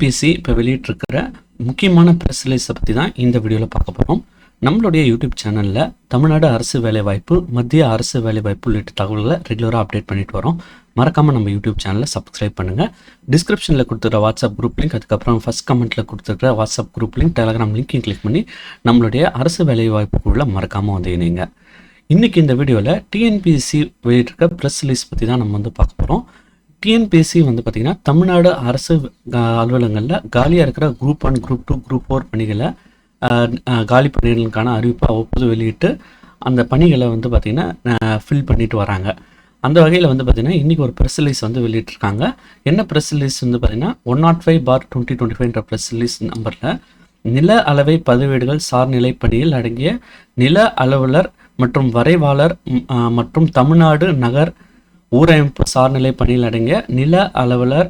PC இப்போ வெளியிட்டிருக்கிற முக்கியமான press ரிலீஸை பற்றி தான் இந்த வீடியோவில் பார்க்க போகிறோம் நம்மளுடைய யூடியூப் சேனலில் தமிழ்நாடு அரசு வேலைவாய்ப்பு மத்திய அரசு வேலைவாய்ப்பு உள்ளிட்ட தகவல்களை ரெகுலராக அப்டேட் பண்ணிட்டு வரோம். மறக்காமல் நம்ம யூடியூப் சேனலை சப்ஸ்கிரைப் பண்ணுங்கள் டிஸ்கிரிப்ஷனில் கொடுத்துருக்க வாட்ஸ்அப் குரூப் லிங்க் அதுக்கப்புறம் ஃபஸ்ட் கமெண்ட்டில் கொடுத்துருக்க வாட்ஸ்அப் குரூப் லிங்க் டெலகிராம் லிங்க்கையும் கிளிக் பண்ணி நம்மளுடைய அரசு வேலைவாய்ப்புக்குள்ளே மறக்காமல் வந்து இணைங்க. இன்றைக்கி இந்த வீடியோவில் டிஎன்பிஎஸ்சி வெளியிட்டிருக்க ப்ரெஸ் ரிலீஸ் பற்றி தான் நம்ம வந்து பார்க்க போகிறோம் டிஎன்பிஎஸ்சி வந்து பார்த்திங்கன்னா தமிழ்நாடு அரசு அலுவலகங்களில் காலியாக இருக்கிற group one group two group four பணிகளை காலி பணிகளுக்கான அறிவிப்பை அவ்வப்போது வெளியிட்டு அந்த பணிகளை வந்து பார்த்திங்கன்னா ஃபில் பண்ணிட்டு வராங்க. அந்த வகையில் வந்து பார்த்திங்கன்னா இன்றைக்கி ஒரு ப்ரெஸ் ரிலீஸ் வந்து வெளியிட்டிருக்காங்க. என்ன ப்ரெஸ் ரிலீஸ் வந்து பார்த்திங்கன்னா one nought five bar twenty twenty ஃபைவ்ன்ற press release நம்பரில் நில அளவை பதிவேடுகள் சார்நிலை பணியில் அடங்கிய நில அலுவலர் மற்றும் வரைவாளர் மற்றும் தமிழ்நாடு நகர் ஊரமைப்பு சார்நிலை பணியில் அடங்கிய நில அலுவலர்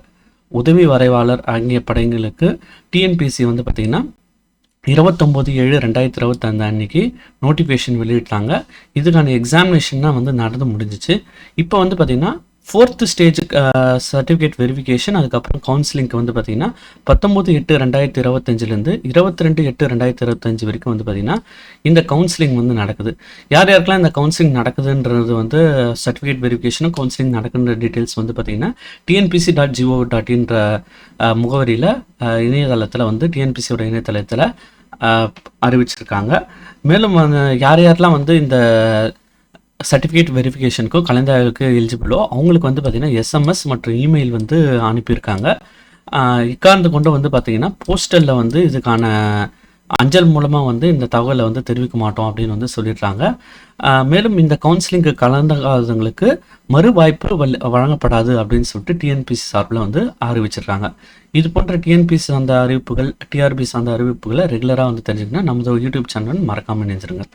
உதவி வரைவாளர் ஆகிய படைகளுக்கு டிஎன்பிசி வந்து பார்த்திங்கன்னா இருபத்தொம்போது ஏழு ரெண்டாயிரத்தி இருபத்தஞ்சு அன்னைக்கு நோட்டிஃபிகேஷன் வெளியிட்டாங்க. இதுக்கான எக்ஸாமினேஷன் தான் வந்து நடந்து முடிஞ்சிச்சு. இப்போ வந்து பார்த்திங்கன்னா ஃபோர்த்து ஸ்டேஜ் சர்டிஃபிகேட் வெரிஃபிகேஷன் அதுக்கப்புறம் கவுன்சிலிங்க்கு வந்து பார்த்திங்கன்னா பத்தொம்போது எட்டு ரெண்டாயிரத்தி இருபத்தஞ்சிலேருந்து இருபத்தி ரெண்டு எட்டு ரெண்டாயிரத்தி இருபத்தஞ்சு வரைக்கும் வந்து பார்த்திங்கன்னா இந்த கவுன்சிலிங் வந்து நடக்குது. யார் யாருக்கெல்லாம் இந்த கவுன்சிலிங் நடக்குதுன்றது வந்து சர்டிஃபிகேட் வெரிஃபிகேஷனும் கவுன்சிலிங் நடக்குன்ற டீட்டெயில்ஸ் வந்து பார்த்திங்கன்னா டிஎன்பிசி டாட் ஜிஓ டாட் இன்ற முகவரியில் இணையதளத்தில் வந்து டிஎன்பிசியோட இணையதளத்தில் அறிவிச்சிருக்காங்க. மேலும் வந்து யார் யாரெல்லாம் வந்து இந்த சர்டிஃபிகேட் வெரிஃபிகேஷனுக்கும் கலந்தாய்வுக்கு எலிஜிபிளோ அவங்களுக்கு வந்து பார்த்திங்கன்னா எஸ்எம்எஸ் மற்றும் இமெயில் வந்து அனுப்பியிருக்காங்க. ஆஹ் இக்காரணத்தை கொண்டு வந்து பார்த்திங்கன்னா போஸ்டலில் வந்து இதுக்கான அஞ்சல் மூலமாக வந்து இந்த தகவலை வந்து தெரிவிக்க மாட்டோம் அப்படின்னு வந்து சொல்லிடுறாங்க மேலும் இந்த கவுன்சிலிங்க்கு கலந்தாதவங்களுக்கு மறு வாய்ப்பு வழங்கப்படாது அப்படின்னு சொல்லிட்டு டிஎன்பிசி சார்பில் வந்து அறிவிச்சிருக்காங்க. இது போன்ற டிஎன்பிசி சார்ந்த அறிவிப்புகள் டிஆர்பி சார்ந்த அறிவிப்புகளை ரெகுலராக வந்து தெரிஞ்சுக்கணும் நமது யூடியூப் சேனல் மறக்காமல் நினைச்சிருங்க